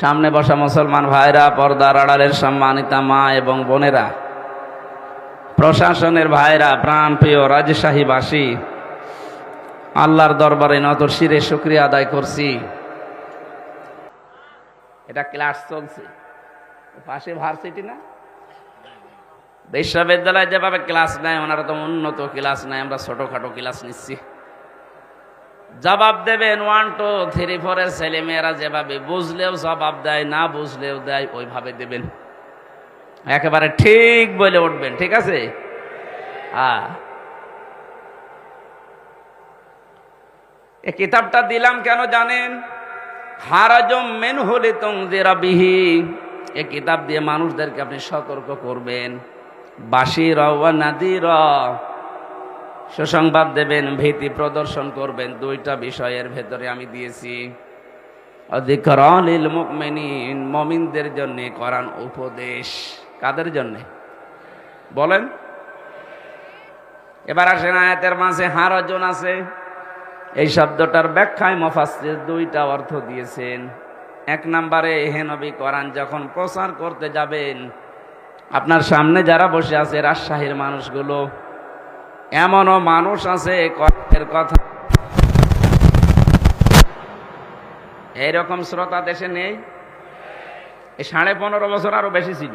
সামনে বসা মুসলমান ভাইরা পর্দার আড়ালের সম্মানিতা মা এবং বোনেরা, প্রশাসনের ভাইরা, প্রাণপ্রিয় রাজশাহীবাসী আল্লাহর দরবারে নত শিরে শুক্রিয়া আদায় করছি। এটা ক্লাস চলছে। পাশে ভার্সিটি না? বিশ্ববিদ্যালয়ে যেভাবে ক্লাস নেয়, ওনারা তো উন্নত ক্লাস নেয়, আমরা ছোটোখাটো ক্লাস নিচ্ছি। জবাব দেবেন, ওয়ান, টু, থ্রি, ফোরের ছেলে মেয়েরা যেভাবে বুঝলেও জবাব দেয়, না বুঝলেও দেয়, ওইভাবে দেবেন। একেবারে ঠিক বলে উঠবেন, ঠিক আছে? হ্যাঁ। এ কিতাবটা দিলাম কেন জানেন? হারাজম মেন হলে তোমরা বিহি। এ কিতাব দিয়ে মানুষদেরকে আপনি সতর্ক করবেন। বাসির নাদির। সুসংবাদ দেবেন, ভীতি প্রদর্শন করবেন, দুইটা বিষয়ের ভেতরে আমি দিয়েছি। অধিকরণিল মুকমিনিন মমিনদের জন্য করান উপদেশ। কাদের জন্যে? বলেন। এবার আসেন আয়াতের মাঝে হারজন আছে। এই শব্দটার ব্যাখ্যায় মফাসির দুইটা অর্থ দিয়েছেন। এক নম্বরে, হে নবী, কোরআন যখন প্রচার করতে যাবেন, আপনার সামনে যারা বসে আছে রাজশাহীর মানুষগুলো এমনও মানুষ আছে কোরআনের কথা। এইরকম শ্রোতা দেশে নেই। সাড়ে পনেরো বছর আরও বেশি ছিল।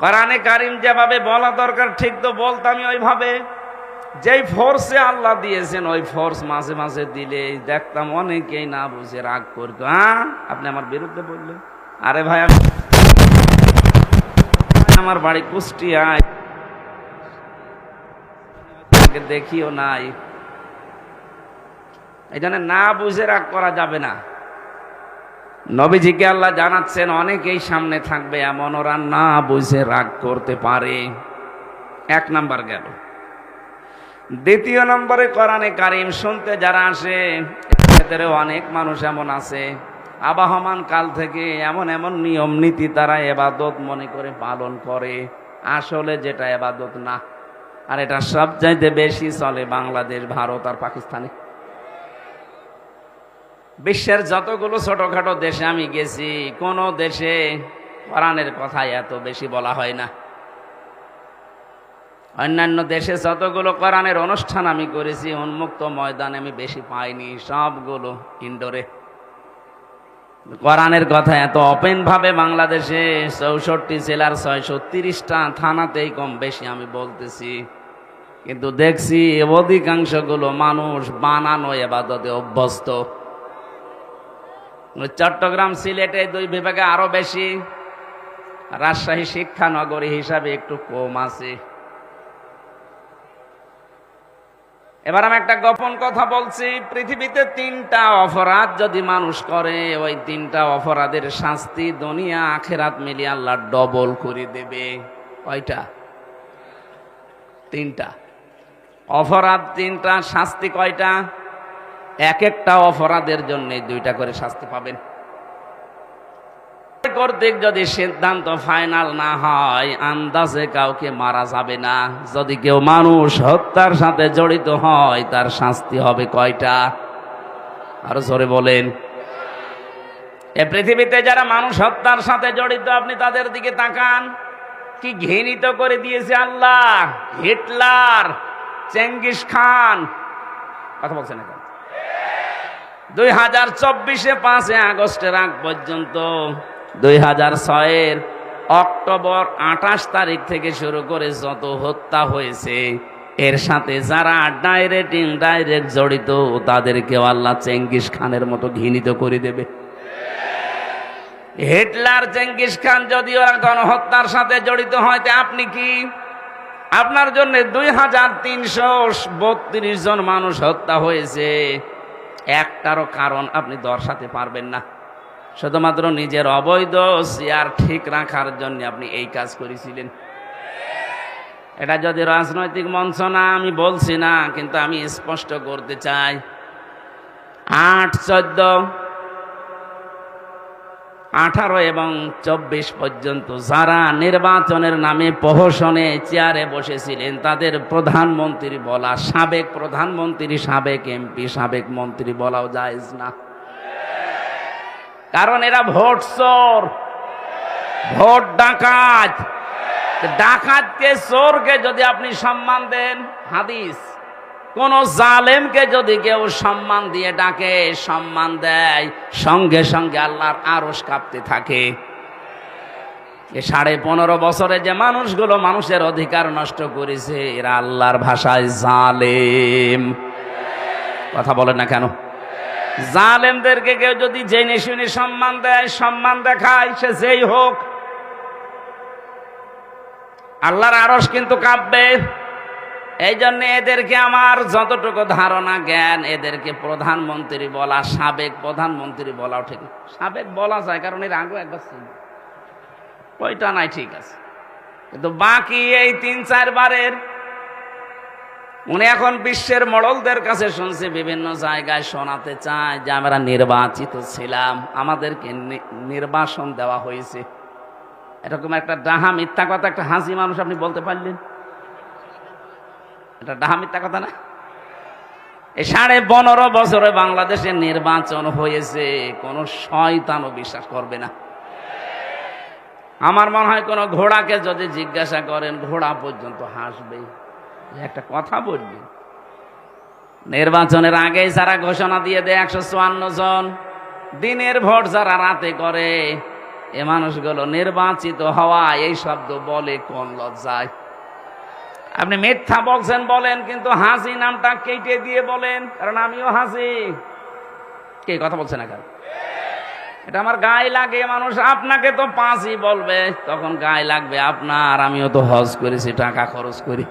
কোরআনে কারিম যেভাবে বলা দরকার, ঠিক তো বলতামই ওইভাবে। যেই ফোর্সে আল্লাহ দিয়েছেন, ওই ফোর্স মাঝে মাঝে দিলে দেখতাম অনেকেই না বুঝে রাগ করতো। হ্যাঁ আপনি আমার বিরুদ্ধে বললেন। আরে ভাই, আমি আমার বাড়ি কুষ্টিয়ায়। দেখিও নাই। এই জন্য না বুঝে রাগ করা যাবে না। নবীজিকে আল্লাহ জানাচ্ছেন, অনেকেই সামনে থাকবে এমন, ওরা না বুঝে রাগ করতে পারে। এক নাম্বার গেল। দ্বিতীয় নম্বরে কোরআনে কারিম শুনতে যারা আসে ভেতরে অনেক মানুষ এমন আছে। আবাহমান কাল থেকে এমন এমন নিয়ম, নীতি তারা এবাদত মনে করে পালন করে। আসলে যেটা এবাদত না আর এটা সবচাইতে বেশি চলে বাংলাদেশ, ভারত আর পাকিস্তানে। বিশ্বের যতগুলো ছোটখাটো দেশে আমি গেছি, কোন দেশে কোরআনের কথা এত বেশি বলা হয় না। অন্যান্য দেশে যতগুলো কোরআনের অনুষ্ঠান আমি করেছি, উন্মুক্ত ময়দানে আমি বেশি পাইনি, সবগুলো ইনডোরে। কোরআনের কথা এত ওপেন ভাবে বাংলাদেশে চৌষট্টি জেলার ছয়শো তিরিশটা থানাতেই কম বেশি আমি বলতেছি। কিন্তু দেখছি অধিকাংশগুলো মানুষ বানানো এবাদতে অভ্যস্ত। চট্টগ্রাম সিলেটে দুই বিভাগে আরও বেশি। রাজশাহী শিক্ষা নগরী হিসাবে একটু কম আছে। এবার আমি একটা গোপন কথা বলছি, পৃথিবীতে তিনটা অপরাধ যদি মানুষ করে, ওই তিনটা অপরাধের শাস্তি দুনিয়া আখেরাত মিলিয়ে আল্লাহ ডবল করে দেবে। কয়টা? তিনটা। অপরাধ তিনটা, শাস্তি কয়টা? এক একটা অপরাধের জন্য দুইটা করে শাস্তি পাবেন। কর্তৃক যদি সিদ্ধান্ত ফাইনাল না হয়, আন্দাজে কাউকে মারা যাবে না। যদি কেউ মানুষ হত্যার সাথে জড়িত হয়, তার শাস্তি হবে কয়টা? আরও জোরে বলেন। এ পৃথিবীতে যারা মানুষ হত্যার সাথে জড়িত, আপনি তাদের দিকে তাকান। কি ঘৃণিত করে দিয়েছে আল্লাহ। Hitler, Genghis Khan. কথা বলছেন এখন? দুই হাজার চব্বিশে পাঁচে আগস্টের আগ পর্যন্ত দুই হাজার ছয়ের অক্টোবর আঠাশ তারিখ থেকে শুরু করে যত হত্যা হয়েছে, এর সাথে যারা ডাইরেক্ট ইনডাইরেক্ট জড়িত, তাদেরকেও আল্লাহ চেঙ্গিস খানের মতো ঘৃণিত করে দেবে। হিটলার চেঙ্গিস খান যদিও গণহত্যার সাথে জড়িত হয়তো আপনি কি? আপনার জন্য দুই হাজার তিনশো বত্রিশ জন মানুষ হত্যা হয়েছে। একটারও কারণ আপনি দর্শাতে পারবেন না। শুধুমাত্র নিজের অবৈধ চেয়ার ঠিক রাখার জন্য আপনি এই কাজ করেছিলেন। এটা যদি রাজনৈতিক মঞ্চ না, আমি বলছি না, কিন্তু আমি স্পষ্ট করতে চাই। আট, চোদ্দ, আঠারো এবং চব্বিশ পর্যন্ত যারা নির্বাচনের নামে প্রহসনে চেয়ারে বসেছিলেন, তাদের প্রধানমন্ত্রী বলা সাবেক প্রধানমন্ত্রী, সাবেক এমপি, সাবেক মন্ত্রী বলাও জায়েজ না। কারণ এরা ভোট চোর। ভোট ডাকাত। ডাকাতকে চোরকে যদি আপনি সম্মান দেন, হাদিস। কোন জালেমকে যদি কেউ সম্মান দিয়ে ডাকে, সম্মান দেয়, সঙ্গে সঙ্গে আল্লাহর আরস কাঁপতে থাকে। সাড়ে পনেরো বছরে যে মানুষগুলো মানুষের অধিকার নষ্ট করেছে, এরা আল্লাহর ভাষায় জালেম। কথা বলেন না কেন? জালেমদেরকে কেউ যদি জেনে শুনে সম্মান দেয়, সম্মান দেখায়, সে যেই হোক। আল্লাহর আরস কিন্তু কাঁপবে। এই জন্য এদেরকে আমার যতটুকু ধারণা জ্ঞান, এদেরকে প্রধানমন্ত্রী বলা, সাবেক প্রধানমন্ত্রী বলাও ঠিক সাবেক বলা যায়, কারণ এর আগে একবার ছিল। ওইটা নাই, ঠিক আছে। কিন্তু বাকি এই তিন চারবারের উনি এখন বিশ্বের মডলদের কাছে শুনছি, বিভিন্ন জায়গায় শোনাতে চায় যে, আমরা নির্বাচিত ছিলাম, আমাদেরকে নির্বাসন দেওয়া হয়েছে। এরকম একটা ডাহা মিথ্যা কথা, একটা হাসি মানুষ আপনি বলতে পারলেন? এটা ডাহা মিথ্যা কথা না? এই সাড়ে পনেরো বছরে বাংলাদেশে নির্বাচন হয়েছে, কোনো শয়তানও বিশ্বাস করবে না। আমার মনে হয় কোনো ঘোড়াকে যদি জিজ্ঞাসা করেন, ঘোড়া পর্যন্ত হাসবে একটা কথা বলবি। নির্বাচনের আগেই যারা ঘোষণা দিয়ে দেয় একশো চুয়ান্ন জন, দিনের ভোট যারা রাতে করে, এ মানুষগুলো নির্বাচিত হওয়া, এই শব্দ বলে কোন লজ্জায়? আপনি মিথ্যা বলছেন বলেন, কিন্তু হাসি নামটা কেটে দিয়ে বলেন, কারণ আমিও হাসি। কে কথা বলছেন না কারণ এটা আমার গায়ে লাগে, মানুষ আপনাকে তো পাঁচই বলবে, তখন গায়ে লাগবে আপনার, আমিও তো হজ করেছি, টাকা খরচ করি।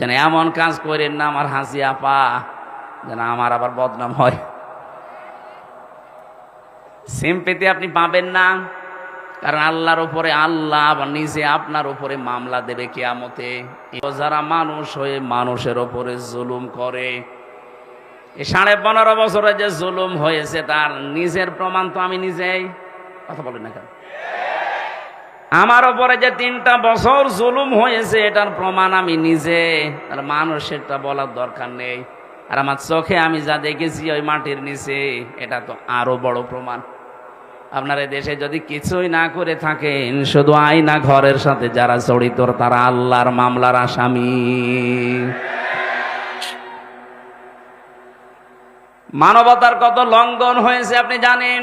যেন এমন কাজ করেন না আমার হাসি আপা, যেন আমার আবার বদনাম হয়। সিম্পেতে আপনি পাবেন না, কারণ আল্লাহর উপরে আল্লাহ আবার নিজে আপনার উপরে মামলা দেবে কেয়ামতে। যারা মানুষ হয়ে মানুষের উপরে জুলুম করে। সাড়ে পনেরো বছরে যে জুলুম হয়েছে, তার নিজের প্রমাণ তো আমি নিজেই। কথা বলেন না কেন? আমার ওপরে যে তিনটা বছর জুলুম হয়েছে, এটার প্রমাণ আমি নিজে। আর মানুষেরটা বলার দরকার নেই। আর আমার চোখে আমি যা দেখেছি ওই মাটির নিচে, এটা তো আরও বড় প্রমাণ। আপনার দেশে যদি কিছুই না করে থাকেন, শুধু আইনা ঘরের সাথে যারা জড়িত, তারা আল্লাহর মামলার আসামি। মানবতার কত লঙ্ঘন হয়েছে আপনি জানেন?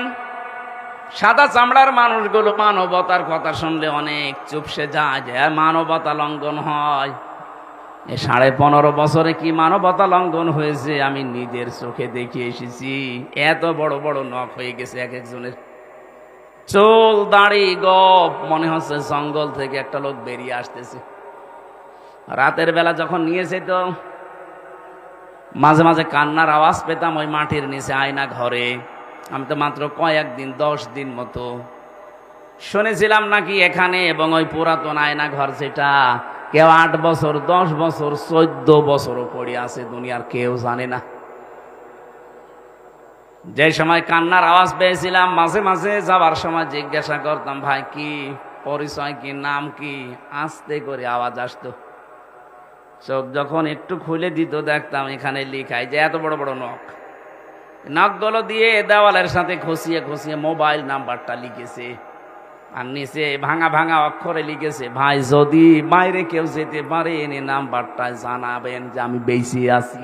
সাদা চামড়ার মানুষগুলো মানবতার কথা শুনলে অনেক চুপসে যায় যে মানবতা লঙ্ঘন হয়। এ, সাড়ে পনেরো বছরে কি মানবতা লঙ্ঘন হয়েছে? আমি নিজের চোখে দেখে এসেছি। এত বড় বড় নখ হয়ে গেছে এক একজনের। চোল, দাঁড়ি, গপ, মনে হচ্ছে জঙ্গল থেকে একটা লোক বেরিয়ে আসতেছে। রাতের বেলা যখন নিয়েছে তো মাঝে মাঝে কান্নার আওয়াজ পেতাম ওই মাটির নিচে আয়না ঘরে। আমি তো মাত্র কয়েকদিন দশ দিন মতো। শুনেছিলাম নাকি এখানে এবং ওই পুরাতন আয়না ঘর যেটা কেউ আট বছর, দশ বছর, চোদ্দ বছরও পড়ে আছে দুনিয়ার, কেউ জানে না। যে সময় কান্নার আওয়াজ পেয়েছিলাম, মাঝে মাঝে যাওয়ার সময় জিজ্ঞাসা করতাম, ভাই, কি পরিচয়, কি নাম, কি? আস্তে করে আওয়াজ আসতো। চোখ যখন একটু খুলে দিত, দেখতাম এখানে লিখায় যে এত বড় বড় নখ। নখগুলো দিয়ে দেওয়ালের সাথে খসিয়ে খসিয়ে মোবাইল নাম্বারটা লিখেছে। আর নিচে ভাঙা ভাঙা অক্ষরে লিখেছে, ভাই, যদি বাইরে কেউ যেতে পারে, এনে নাম্বারটা জানাবেন যে আমি বেশি আছি।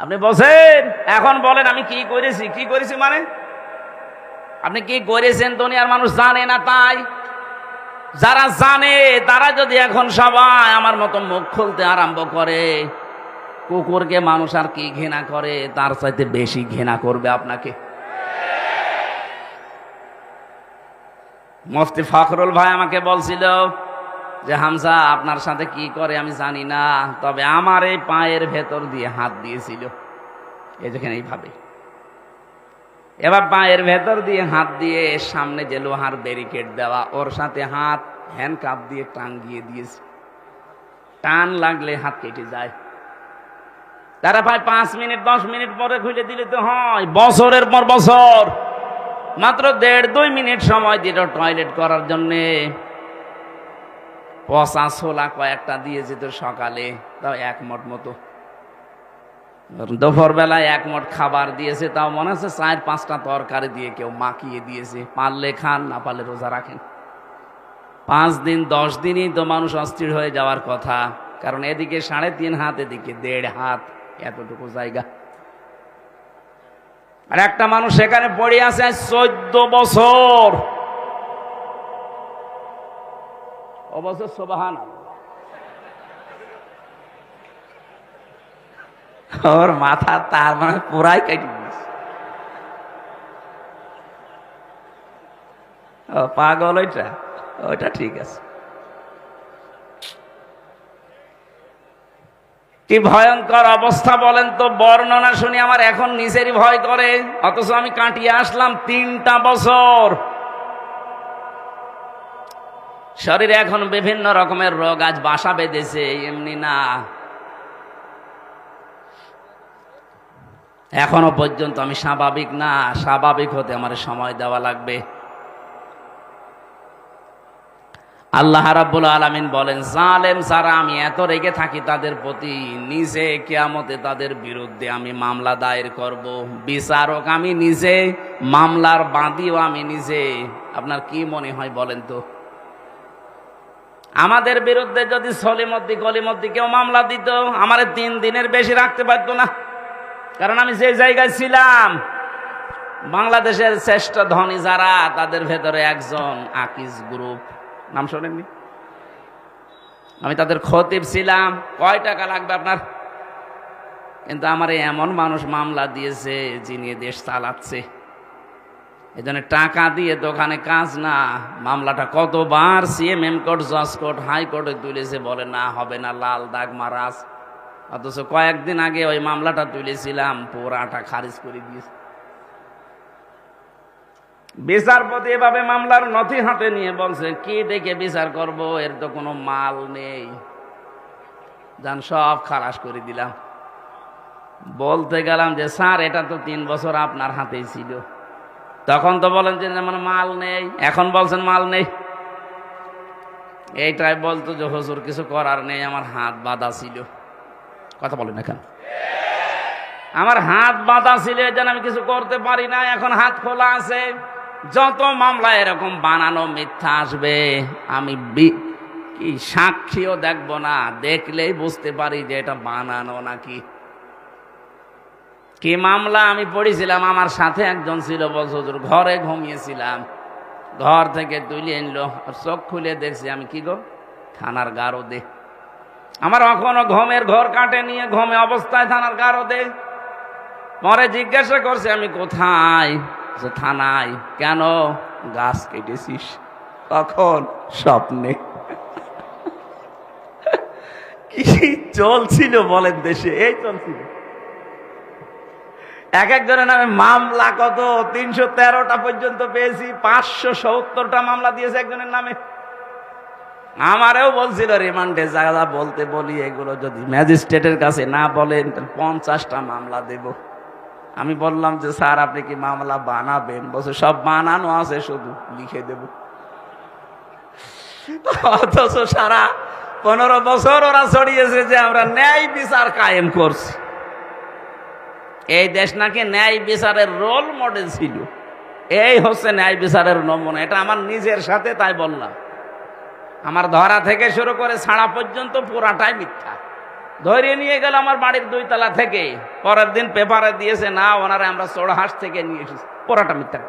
আপনি বসেন এখন বলেন আমি কি করেছি? কি করেছি মানে? আপনি কি করেছেন দুনিয়ার মানুষ জানে না তাই? যারা জানে, তারা যদি এখন সবাই আমার মতো মুখ খুলতে আরম্ভ করে কুকুরকে মানুষ আর কি ঘৃণা করে? তার চাইতে বেশি ঘৃণা করবে আপনাকে। মুফতি ফখরুল ভাই আমাকে বলছিল যে, হামজা, আপনার সাথে কি করে আমি জানি না, তবে আমার এই পায়ের ভেতর দিয়ে হাত দিয়েছিল। এই যেখানে এইভাবে। এবার পায়ের ভেতর দিয়ে হাত দিয়ে সামনে যে লোহার ব্যারিকেড দেওয়া, ওর সাথে হাত হ্যান্ড কাপ দিয়ে টাঙ্গিয়ে দিয়েছে। টান লাগলে হাত কেটে যায়। তারা ভাই পাঁচ মিনিট, দশ মিনিট পরে খুলে দিলে তো হয়। বছরের পর বছর। মাত্র দেড়, দুই মিনিট সময় দিল টয়লেট করার জন্যে। পচা ছোলা কয়েকটা দিয়ে যেত সকালে, তাও এক মতো। দুপুর বেলায় মোট খাবার দিয়েছে, তাও মনে হচ্ছে চার, পাঁচটা তরকারি দিয়ে কেউ মাখিয়ে দিয়েছে। পারলে খান, না পারলে রোজা রাখেন। পাঁচ দিন, দশ দিনই তো মানুষ অস্থির হয়ে যাওয়ার কথা। কারণ এদিকে সাড়ে তিন হাত, এদিকে দেড় হাত। এতটুকু জায়গা। আর একটা মানুষ এখানে পড়ে আছে চোদ্দ বছর। অবশ্য সোবাহান ওর মাথা তার মানে পুরাই কেটে দিয়েছে পাগল ওইটা? ওইটা ঠিক আছে। কি ভয়ঙ্কর অবস্থা বলেন তো, বর্ণনা শুনি আমার এখন নিজেরই ভয় করে। অথচ আমি কাটিয়ে আসলাম তিনটা বছর। শরীরে এখন বিভিন্ন রকমের রোগ, আজ বাসা বেঁধেছে, এমনি না। এখনও পর্যন্ত আমি স্বাভাবিক না, স্বাভাবিক হতে আমার সময় দেওয়া লাগবে। আল্লাহ রাব্বুল আলামিন বলেন, জালেম যারা আমি এত রেগে থাকি তাদের প্রতি নিজে কিয়ামতে তাদের বিরুদ্ধে আমি মামলা দায়ের করব। বিচারক আমি নিজে, মামলার বাদীও আমি নিজে। আপনার কি মনে হয় বলেন তো? আমাদের বিরুদ্ধে যদি সলিমদ্দি কলিমদ্দি কেউ মামলা দিত, আমার তিন দিনের বেশি রাখতে পারতো না। কারণ আমি যে জায়গায় ছিলাম, বাংলাদেশের শ্রেষ্ঠ ধনী যারা, তাদের ভেতরে একজন আকিজ গ্রুপ। নাম শোনেননি? আমি তাদের খতিব ছিলাম। কয় টাকা লাগবে আপনার? কিন্তু আমার এমন মানুষ মামলা দিয়েছে, যিনি দেশ চালাচ্ছে। এই জন্য টাকা দিয়ে দোকানে কাজ না। মামলাটা কতবার সিএম এম কোর্ট, জজ কোর্ট হাইকোর্টে তুলেছে বলে না, হবে না, লাল দাগ মারাজ। অথচ কয়েকদিন আগে ওই মামলাটা তুলেছিলাম, পুরাটা খারিজ করে দিয়েছে। বিচারপতি এভাবে মামলার নথি হাতে নিয়ে বলছে, কি দেখে বিচার করব? এর তো কোনো মাল নেই। যান, সব খালাস করে দিলাম। বলতে গেলাম যে, স্যার, এটা তো তিন বছর আপনার হাতেই ছিল। তখন তো বলেন যে যেমন মাল নেই। এখন বলছেন, মাল নেই। এইটাই বলতো যে, হুজুর, কিছু করার নেই, আমার হাত বাঁধা ছিল। কথা বলেন এখন আমার হাত বাঁধা ছিল যেন আমি কিছু করতে পারি না, এখন হাত খোলা আছে। যত মামলা এরকম বানানো মিথ্যা আসবে আমি কি সাক্ষীও দেখব না দেখলেই বুঝতে পারি যে এটা বানানো নাকি। কি মামলা আমি পড়েছিলাম আমার সাথে একজন ছিল বলছো হুজুর, ঘরে ঘুমিয়েছিলাম ঘর থেকে তুলে আর চোখ খুলে দেখছি আমি কি গো? থানার গারো দে আমার এখনও ঘুমের ঘর কাটে নিয়ে ঘুমে অবস্থায় থানার গারো দে পরে জিজ্ঞাসা করছে আমি কোথায়? থানায়, কেন গাছ কেটেছিস? কখন স্বপ্নে? কি চলছিল বলেন দেশে, এই চলছিল। এক একজনের নামে মামলা কত? তিনশো তেরোটা পর্যন্ত পেয়েছি, পাঁচশো সত্তরটা মামলা দিয়েছে একজনের নামে। আমারেও বলছিল, রিমান্ডে যা বলতে বলি, এগুলো যদি ম্যাজিস্ট্রেটের কাছে না বলেন, তাহলে পঞ্চাশটা মামলা দেব। আমি বললাম যে, স্যার, আপনি কি মামলা বানাবেন? বলছে, সব বানানো আছে, শুধু লিখে দেব। অথচ সারা পনেরো বছর ওরা ছড়িয়েছে যে, আমরা ন্যায় বিচার কায়েম করছি। এই দেশ নাকি ন্যায় বিচারের রোল মডেল ছিল। এই হচ্ছে ন্যায় বিচারের নমুনা। এটা আমার নিজের সাথে তাই বললাম। আমার ধরা থেকে শুরু করে ছাড়া পর্যন্ত পুরাটাই মিথ্যা। ধরে নিয়ে গেল আমার বাড়ির দুই তলা থেকে। পরের দিন পেপারে দিয়েছে, না, ওনারা আমরা চোড়হাঁস থেকে নিয়ে এসেছি। পড়াটা মিথ্যা